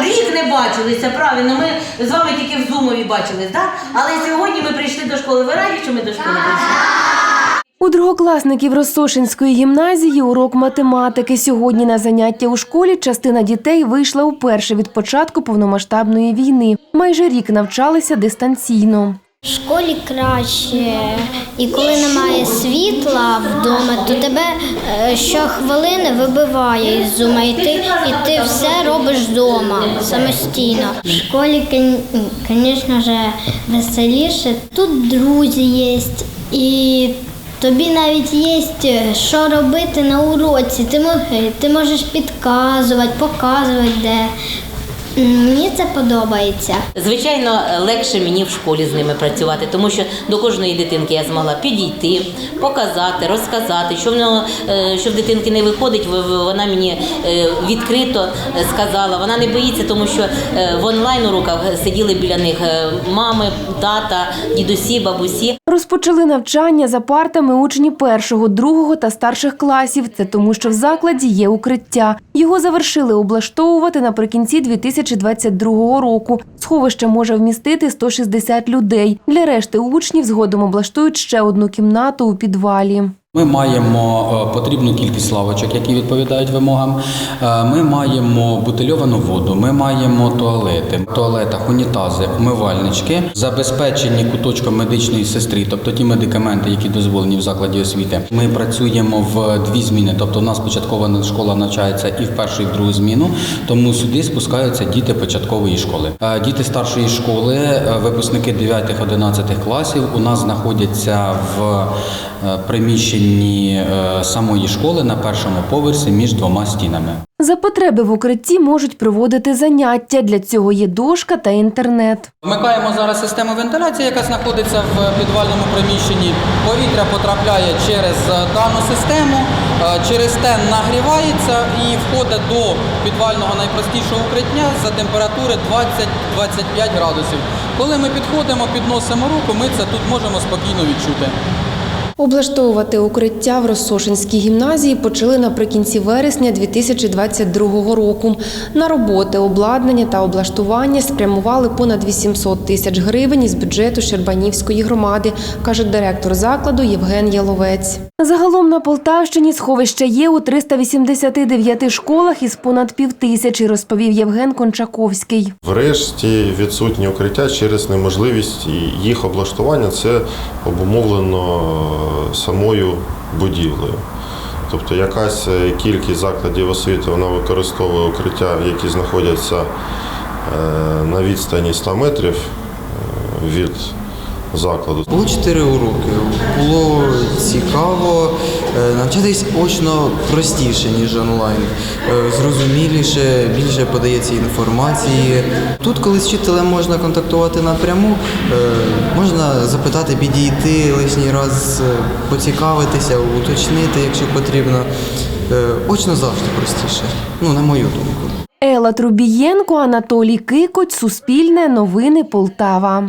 Рік не бачилися, правильно. Ми з вами тільки в зумові бачились, так? Але сьогодні ми прийшли до школи. Ви раді, що ми до школи прийшли? У другокласників Росошинської гімназії урок математики. Сьогодні на заняття у школі частина дітей вийшла уперше від початку повномасштабної війни. Майже рік навчалися дистанційно. В школі краще, і коли немає світла вдома, то тебе е, щохвилини вибиває із зума, і ти, і ти все робиш вдома самостійно. В школі, звісно ж, веселіше. Тут друзі є, і тобі навіть є що робити на уроці. Ти можеш підказувати, показувати де. Мені це подобається. Звичайно, легше мені в школі з ними працювати, тому що до кожної дитинки я змогла підійти, показати, розказати, що в нього, е, що в дитинки не виходить, вона мені е, відкрито сказала. Вона не боїться, тому що е, в онлайн уроках сиділи біля них мами, тата, дідусі, бабусі. Розпочали навчання за партами учні першого, другого та старших класів. Це тому, що в закладі є укриття. Його завершили облаштовувати наприкінці 2022 року. Сховище може вмістити 160 людей. Для решти учнів згодом облаштують ще одну кімнату у підвалі. Ми маємо е, потрібну кількість лавочок, які відповідають вимогам. Е, Ми маємо бутильовану воду, ми маємо туалети, в туалетах унітази, умивальнички, забезпечені куточком медичної сестри, тобто ті медикаменти, які дозволені в закладі освіти. Ми працюємо в дві зміни, тобто у нас початкова школа навчається і в першу, і в другу зміну, тому сюди спускаються діти початкової школи. Е, Діти старшої школи, випускники 9-11 класів, у нас знаходяться в е, приміщенні е, самої школи на першому поверсі між двома стінами. За потреби в укритті можуть проводити заняття. Для цього є дошка та інтернет. Вмикаємо зараз систему вентиляції, яка знаходиться в підвальному приміщенні. Повітря потрапляє через е, дану систему, е, через тен нагрівається і входить до підвального найпростішого укриття за температури 20-25 градусів. Коли ми підходимо, підносимо руку, ми це тут можемо спокійно відчути. Облаштовувати укриття в Росошинській гімназії почали наприкінці вересня 2022 року. На роботи, обладнання та облаштування спрямували понад 800 тисяч гривень із бюджету Щербанівської громади, каже директор закладу Євген Яловець. Загалом на Полтавщині сховища є у 389 школах із понад півтисячі, розповів Євген Кончаковський. Врешті відсутні укриття через неможливість їх облаштування. Це обумовлено самою будівлею. Тобто якась е, кількість закладів освіти вона використовує укриття, які знаходяться е, на відстані 100 метрів е, від закладу. Було чотири уроки. Було цікаво навчатись очно простіше, ніж онлайн. Е, Зрозуміліше, більше подається інформації. Тут, коли з вчителем можна контактувати напряму, е, можна запитати, підійти лишній раз, е, поцікавитися, уточнити, якщо потрібно. Е, Очно завжди простіше. Ну, на мою думку. Ела Трубієнко, Анатолій Кикоць, Суспільне, Новини Полтава.